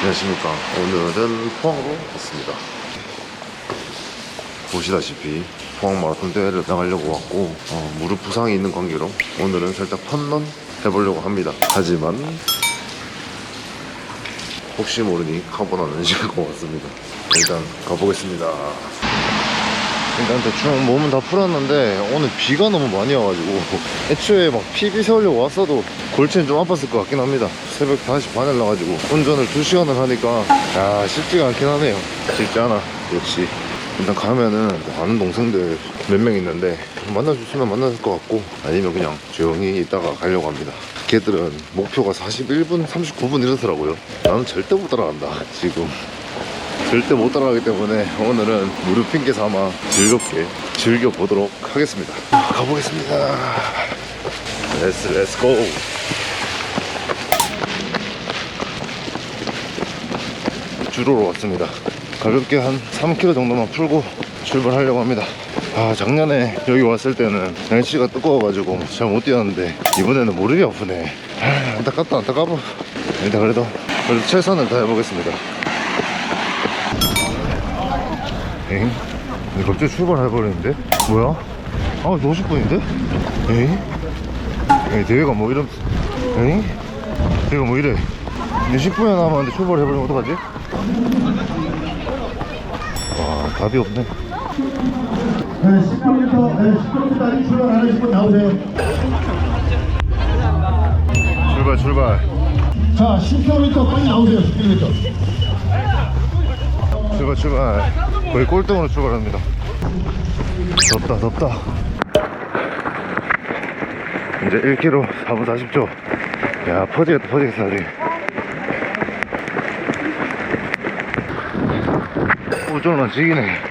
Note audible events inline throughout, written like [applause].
안녕하십니까. 오늘은 포항으로 왔습니다. 보시다시피 포항 마라톤 대회를 나가려고 왔고 어, 무릎 부상이 있는 관계로 오늘은 살짝 펀런 해보려고 합니다. 하지만 혹시 모르니 카보나는 신고 [laughs] 왔습니다. 일단 가보겠습니다 일단 대충 몸은 다 풀었는데 오늘 비가 너무 많이 와가지고 [laughs] 애초에 막 PB 세우려고 왔어도 골치는 좀 아팠을 것 같긴 합니다. 새벽 5시 반에 나가지고 운전을 2시간을 하니까 야 쉽지가 않긴 하네요. 쉽지 않아. 역시. 일단 가면은 아는 동생들 몇 명 있는데 있으면 만날 것 같고 아니면 그냥 조용히 있다가 가려고 합니다. 걔들은 목표가 41분 39분 이렇더라고요. 나는 절대 못 따라간다 지금 절대 못 따라가기 때문에 오늘은 무릎 핑계 삼아 즐겁게 즐겨보도록 하겠습니다. 가보겠습니다. 렛츠 렛츠 고 주로로 왔습니다. 가볍게 한 3km 정도만 풀고 출발하려고 합니다. 아 작년에 여기 왔을 때는 날씨가 뜨거워가지고 잘 못 뛰었는데 이번에는 무릎이 아프네. 아, 안타깝다 안타까워 일단 그래도 그래도 최선을 다해보겠습니다 엥? 근데 갑자기 출발해버리는데? 뭐야? 아 50분인데? 에잉? 에이 대회가 뭐 이런 에잉? 대회가 뭐 이래 이제 10분이 남았는데 출발해버리면 어떡하지? 와 답이 없네 네, 10km, 네, 10km 아직 출발 안분 나오세요. 출발 출발 자, 10km 빨리 나오세요, 10km. 출발 출발 거의 꼴등으로 출발합니다. 덥다 덥다. 이제 1km 4분 40초. 야 퍼지겠다 퍼지겠어 아직 우쫄만 지기네2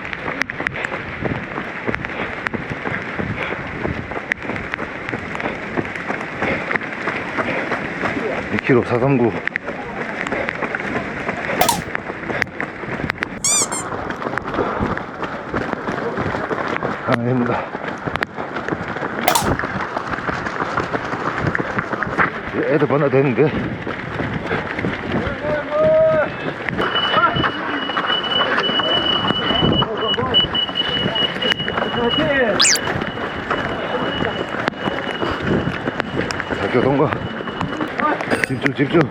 k m 439 아닙니다. 애들 만나야 되는데. 학교동가 집중 집중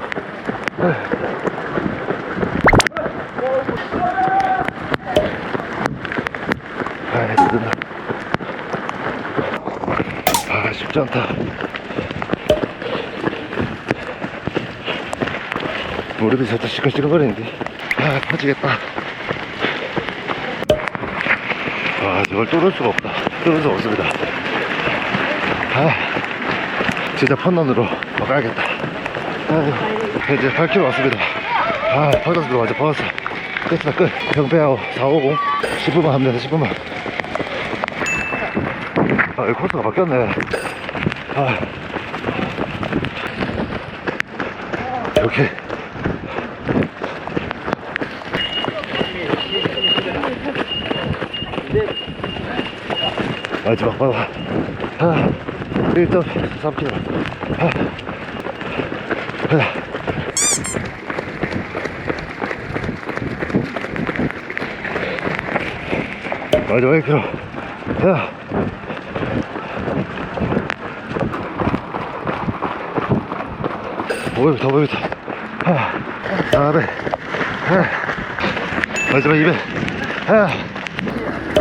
아 힘들다 아 쉽지 않다. 무릎이 살짝 시끌시끌거리는데. 아 퍼지겠다. 아 저걸 뚫을 수가 없다. 뚫을 수가 없습니다. 아 진짜 펀런으로 막아야겠다. 아, 이제 8km 왔습니다. 아 받아서 들어가자 받았어. 끝이다 끝. 경배하고 450 10분만 하면 된다 10분만. 아, 이 코스가 바뀌었네. 아. 이렇게. 마지막 바다. 아, 1.3km. 아. 아. 마지막 1km. 야. 더 보겠다. 하나, 하나, 마지막 이백, 하나,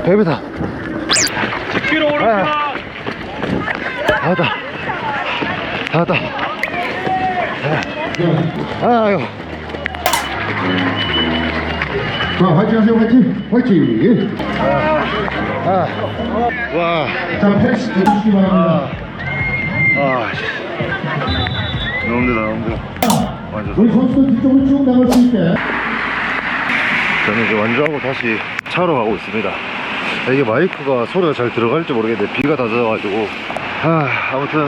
백이다. 10km 오릅니다. 다 왔다. 다 왔다. 아, 아이고. 자, 화이팅 하세요, 화이팅! 화이팅! 아, 와, 자, 패스 해주시기 바랍니다. 아, 씨. 너무 힘들어. 완전. 우리 선수들 뒤쪽으로 쭉 나갈 수 있게. 저는 이제 완주하고 다시 차로 가고 있습니다. 아, 이게 마이크가 소리가 잘 들어갈지 모르겠는데 비가 다 젖어가지고 아, 아무튼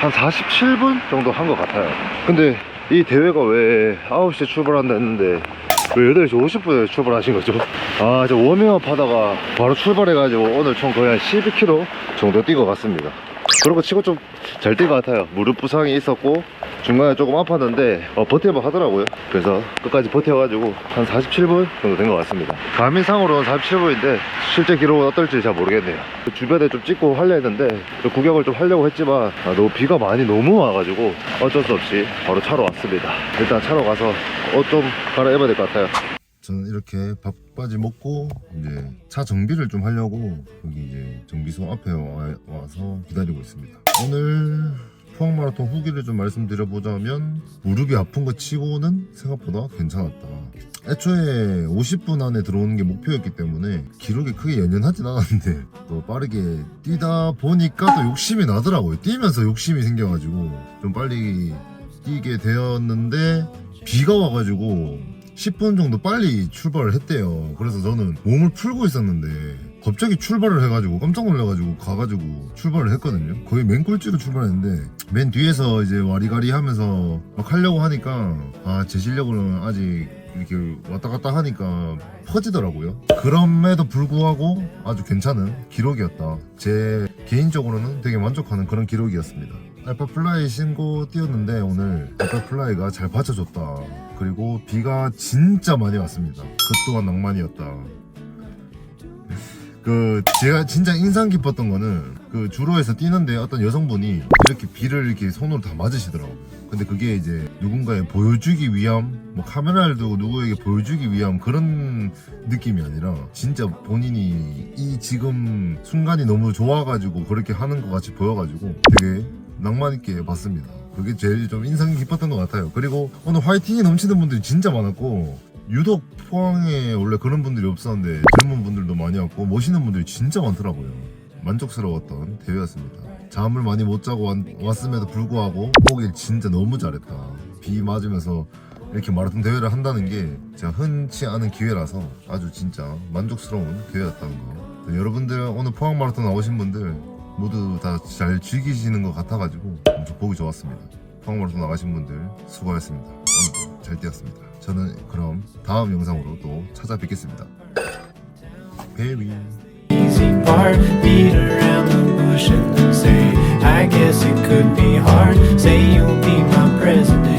한 47분 정도 한 것 같아요. 근데 이 대회가 왜 9시에 출발한다 했는데 왜 8시 50분에 출발하신 거죠? 아, 저 워밍업 하다가 바로 출발해가지고 오늘 총 거의 한 12km 정도 뛴 것 같습니다. 그런 거 치고 좀 잘 뛴 것 같아요. 무릎 부상이 있었고 중간에 조금 아팠는데 어, 버텨봐 하더라고요. 그래서 끝까지 버텨가지고 한 47분 정도 된 것 같습니다. 가민상으로는 47분인데 실제 기록은 어떨지 잘 모르겠네요. 주변에 좀 찍고 하려 했는데 좀 구경을 좀 하려고 했지만 아, 너무 비가 많이 너무 와가지고 어쩔 수 없이 바로 차로 왔습니다. 일단 차로 가서 옷 좀 갈아입어야 될 것 같아요. 저는 이렇게 밥까지 먹고 이제 차 정비를 좀 하려고 여기 이제 정비소 앞에 와, 와서 기다리고 있습니다. 오늘 포항 마라톤 후기를 좀 말씀드려보자면 무릎이 아픈 것 치고는 생각보다 괜찮았다. 애초에 50분 안에 들어오는 게 목표였기 때문에 기록이 크게 연연하진 않았는데 또 빠르게 뛰다 보니까 또 욕심이 나더라고요. 뛰면서 욕심이 생겨가지고 좀 빨리 뛰게 되었는데 비가 와가지고 10분 정도 빨리 출발을 했대요. 그래서 저는 몸을 풀고 있었는데 갑자기 출발을 해가지고 깜짝 놀라가지고 가가지고 출발을 했거든요. 거의 맨 꼴찌로 출발했는데 맨 뒤에서 이제 와리가리 하면서 막 하려고 하니까 아 제 실력으로는 아직 이렇게 왔다 갔다 하니까 퍼지더라고요. 그럼에도 불구하고 아주 괜찮은 기록이었다. 제 개인적으로는 되게 만족하는 그런 기록이었습니다. 알파플라이 신고 뛰었는데 오늘 알파플라이가 잘 받쳐줬다. 그리고 비가 진짜 많이 왔습니다. 그 또한 낭만이었다. 그 제가 진짜 인상 깊었던 거는 그 주로에서 뛰는데 어떤 여성분이 이렇게 비를 이렇게 손으로 다 맞으시더라고요. 근데 그게 이제 누군가에 보여주기 위함, 뭐 카메라를 두고 누구에게 보여주기 위함 그런 느낌이 아니라 진짜 본인이 이 지금 순간이 너무 좋아가지고 그렇게 하는 것 같이 보여가지고 되게 낭만 있게 봤습니다. 그게 제일 좀 인상 깊었던 것 같아요. 그리고 오늘 화이팅이 넘치는 분들이 진짜 많았고 유독 포항에 원래 그런 분들이 없었는데 젊은 분들도 많이 왔고 멋있는 분들이 진짜 많더라고요. 만족스러웠던 대회였습니다. 잠을 많이 못 자고 왔, 왔음에도 불구하고 오길 진짜 너무 잘했다. 비 맞으면서 이렇게 마라톤 대회를 한다는 게 제가 흔치 않은 기회라서 아주 진짜 만족스러운 대회였다는 거. 여러분들 오늘 포항 마라톤 나오신 분들 모두 다 잘 즐기시는 것 같아가지고 엄청 보기 좋았습니다. 마라톤 나가신 분들 수고하셨습니다. 오늘도 잘 뛰었습니다. 저는 그럼 다음 영상으로 또 찾아뵙겠습니다. 베이비. and I guess it could be hard. Say you'll be my president.